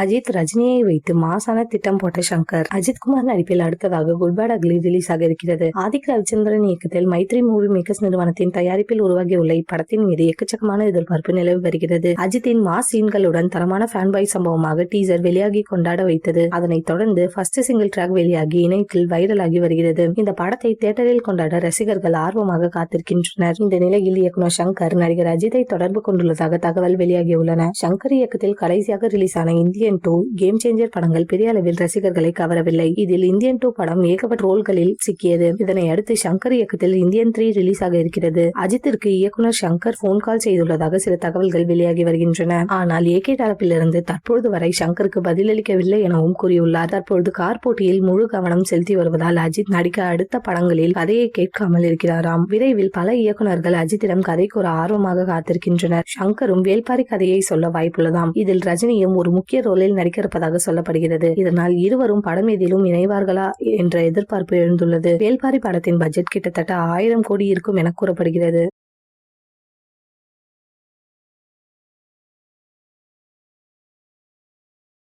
அஜித் ரஜினியை வைத்து மாசான திட்டம் போட்ட சங்கர். அஜித் குமார் நடிப்பில் அடுத்ததாக குட் அக்லி ரிலீஸ் ஆக இருக்கிறது. ஆதிக் ரவிச்சந்திரன் இயக்கத்தில் மைத்ரி மூவி மேக்கர்ஸ் நிறுவனத்தின் தயாரிப்பில் உருவாகியுள்ள இப்படத்தின் மீது எக்கச்சக்கமான எதிர்பார்ப்பு நிலவி வருகிறது. அஜித்தின் மாஸ் சீன்களுடன் தரமான ஃபேன் பாய் சம்பவமாக டீசர் வெளியாகி கொண்டாட வைத்தது. அதனைத் தொடர்ந்து ஃபர்ஸ்ட் சிங்கிள் ட்ராக் வெளியாகி இணையத்தில் வைரலாகி வருகிறது. இந்த படத்தை தியேட்டரில் கொண்டாட ரசிகர்கள் ஆர்வமாக காத்திருக்கின்றனர். இந்த நிலையில் இயக்குநர் சங்கர் நடிகர் அஜித்தை தொடர்பு கொண்டுள்ளதாக தகவல் வெளியாகியுள்ளன. சங்கர் இயக்கத்தில் கடைசியாக ரிலீஸ் ஆன இந்திய இந்தியன் டூ கேம் சேஞ்சர் படங்கள் பெரிய அளவில் ரசிகர்களை கவரவில்லை. இதில் இந்தியன் டூ படம் ஏகப்பட்ட ரோல்களில் சிக்கியது. இதனை அடுத்து சங்கர் இயக்கத்தில் இந்தியன் த்ரீ ரிலீஸ் ஆக இருக்கிறது. அஜித்திற்கு இயக்குனர் சங்கர் போன் கால் செய்துள்ளதாக சில தகவல்கள் வெளியாகி வருகின்றன. ஆனால் ஏகே தரப்பிலிருந்து தற்பொழுது வரை சங்கருக்கு பதிலளிக்கவில்லை எனவும் கூறியுள்ளார். தற்பொழுது கார் போட்டியில் முழு கவனம் செலுத்தி வருவதால் அஜித் நடிக்க அடுத்த படங்களில் கதையை கேட்காமல் இருக்கிறாராம். விரைவில் பல இயக்குனர்கள் அஜித்திடம் கதை கூற ஆர்வமாக காத்திருக்கின்றனர். சங்கரும் வேல்பாரி கதையை சொல்ல வாய்ப்புள்ளதாம். இதில் ரஜினியும் ஒரு முக்கிய ரோல் ரோலில் நடிக்க இருப்பதாக சொல்லப்படுகிறது. இதனால் இருவரும் படம் எதிலும் இணைவார்களா என்ற எதிர்பார்ப்பு எழுந்துள்ளது. வேல்பாரி படத்தின் பட்ஜெட் கிட்டத்தட்ட ஆயிரம் கோடி இருக்கும் என கூறப்படுகிறது.